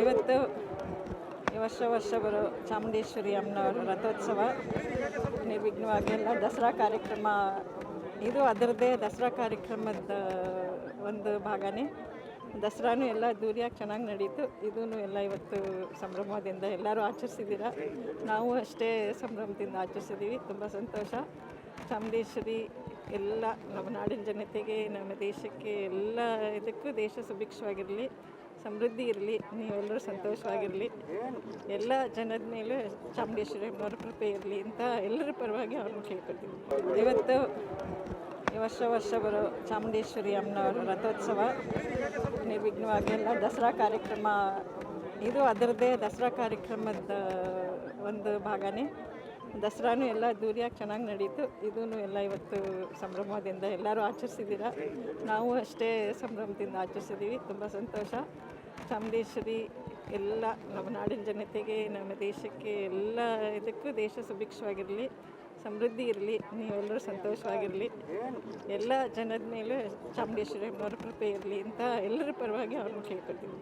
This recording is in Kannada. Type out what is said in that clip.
ಇವತ್ತು ವರ್ಷ ವರ್ಷ ಬರೋ ಚಾಮುಂಡೇಶ್ವರಿ ಅಮ್ಮನವರ ರಥೋತ್ಸವ. ನಿರ್ವಿಘ್ನವಾಗಿ ಎಲ್ಲ ದಸರಾ ಕಾರ್ಯಕ್ರಮ ಇದು ಅದರದ್ದೇ ದಸರಾ ಕಾರ್ಯಕ್ರಮದ ಒಂದು ಭಾಗನೇ. ದಸರಾನು ಎಲ್ಲ ದೂರಿಯಾಗಿ ಚೆನ್ನಾಗಿ ನಡೀತು. ಇದೂ ಎಲ್ಲ ಇವತ್ತು ಸಂಭ್ರಮದಿಂದ ಎಲ್ಲರೂ ಆಚರಿಸಿದ್ದೀರ ನಾವು ಅಷ್ಟೇ ಸಂಭ್ರಮದಿಂದ ಆಚರಿಸಿದ್ದೀವಿ ತುಂಬ ಸಂತೋಷ. ಚಾಮುಂಡೇಶ್ವರಿ ಎಲ್ಲ ನಮ್ಮ ನಾಡಿನ ಜನತೆಗೆ, ನಮ್ಮ ದೇಶಕ್ಕೆ ಎಲ್ಲ ಇದಕ್ಕೂ ದೇಶ ಸುಭಿಕ್ಷವಾಗಿರಲಿ. ಸಮೃದ್ಧಿ ಇರಲಿ, ನೀವೆಲ್ಲರೂ ಸಂತೋಷವಾಗಿರಲಿ. ಎಲ್ಲ ಜನದ ಮೇಲೆ ಚಾಮುಂಡೇಶ್ವರಿ ಅವರ ಕೃಪೆ ಇರಲಿ ಅಂತ ಎಲ್ಲರ ಪರವಾಗಿ ಅವ್ರನ್ನ ಕೇಳ್ಕೊತೀವಿ ಇವತ್ತು ವರ್ಷ ವರ್ಷ ಬರೋ ಚಾಮುಂಡೇಶ್ವರಿ ಅಮ್ಮನವರ ರಥೋತ್ಸವ, ನಿರ್ವಿಘ್ನವಾಗಿ ಎಲ್ಲ ದಸರಾ ಕಾರ್ಯಕ್ರಮ ಇದು ಅದರದ್ದೇ ದಸರಾ ಕಾರ್ಯಕ್ರಮದ ಒಂದು ಭಾಗನೇ. ದಸರಾನು ಎಲ್ಲ ದೂರಿಯಾಗಿ ಚೆನ್ನಾಗಿ ನಡೀತು. ಇದೂ ಎಲ್ಲ ಇವತ್ತು ಸಂಭ್ರಮದಿಂದ ಎಲ್ಲರೂ ಆಚರಿಸಿದ್ದೀರ? ನಾವು ಅಷ್ಟೇ ಸಂಭ್ರಮದಿಂದ ಆಚರಿಸಿದ್ದೀವಿ. ತುಂಬ ಸಂತೋಷ. ಚಾಮುಂಡೇಶ್ವರಿ ಎಲ್ಲ ನಮ್ಮ ನಾಡಿನ ಜನತೆಗೆ, ನಮ್ಮ ದೇಶಕ್ಕೆ ಎಲ್ಲ ಇದಕ್ಕೂ ದೇಶ ಸುಭಿಕ್ಷವಾಗಿರಲಿ, ಸಮೃದ್ಧಿ ಇರಲಿ, ನೀವೆಲ್ಲರೂ ಸಂತೋಷವಾಗಿರಲಿ. ಎಲ್ಲ ಜನದ ಮೇಲೆ ಚಾಮುಂಡೇಶ್ವರಿ ಅಮ್ಮವ್ರ ಕೃಪೆ ಇರಲಿ ಅಂತ ಎಲ್ಲರ ಪರವಾಗಿ ಅವ್ರನ್ನ ಕೇಳ್ಕೊತೀವಿ